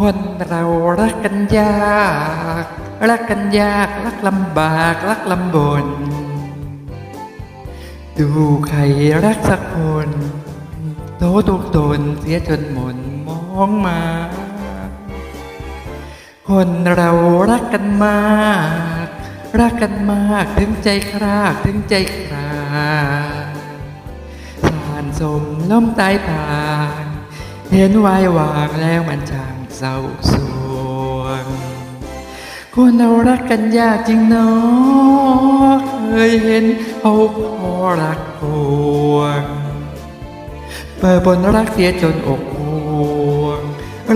คนเรารักกันยาก รักกันยาก รักลำบาก รักลำบน ดูใครรักสักคนโตทุกตนเสียจนหมนมองมา คนเรารักกันมาก รักกันมากถึงใจครากถึงใจคราสารสมล้มตายผ่าน เห็นวายวางแล้วมันช่างเศร้าสวงคนเรารักกันยากจริงเนาะเคยเห็นเขาพอรักพวงเปิดบนรักเสียจนอกหวง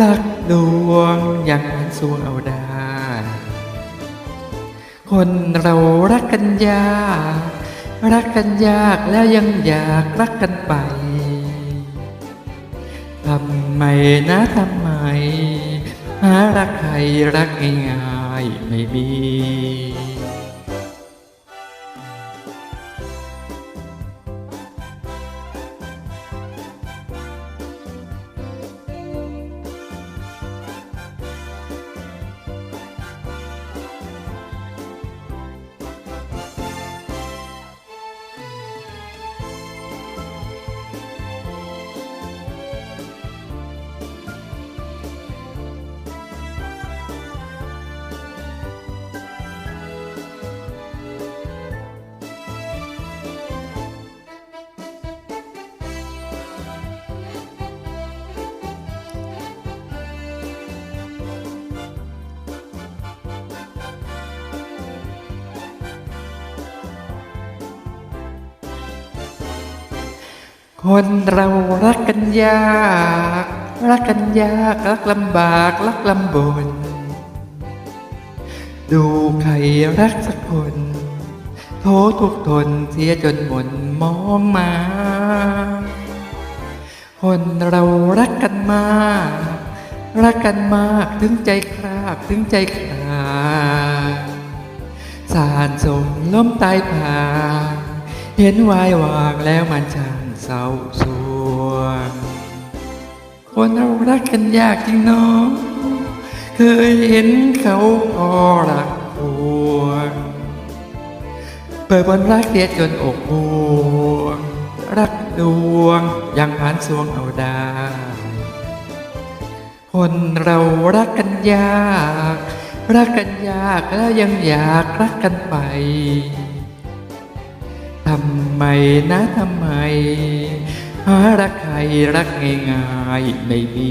รักดวงยังมันสวงเอาได้ คนเรารักกันยาก รักกันยากแล้วยังอยากรักกันไป ทำไมนะทำไม หารักใครรักง่ายๆไม่มี คนเรารักกันยาก รักกันยาก รักลำบาก รักลำบน ดูใครรักสักคนโททุกทนเสียจนหมนมองมา คนเรารักกันมาก รักกันมากถึงใจครากถึงใจขาดสารสมล้มตายผ่าเห็นวายวางแล้วมันช่าง เศร้าสวงคนเรารักกันยากจริงเนาะเคยเห็นเขาพอรักพวงเปิดบนรักเสียจนอกห่วงรักดวงยังผ่านสวงเอาได้คนเรารักกันยาก รักกันยากแล้วยังอยากรักกันไป ทำไมนะทำไม หารักใครรักง่ายๆไม่มี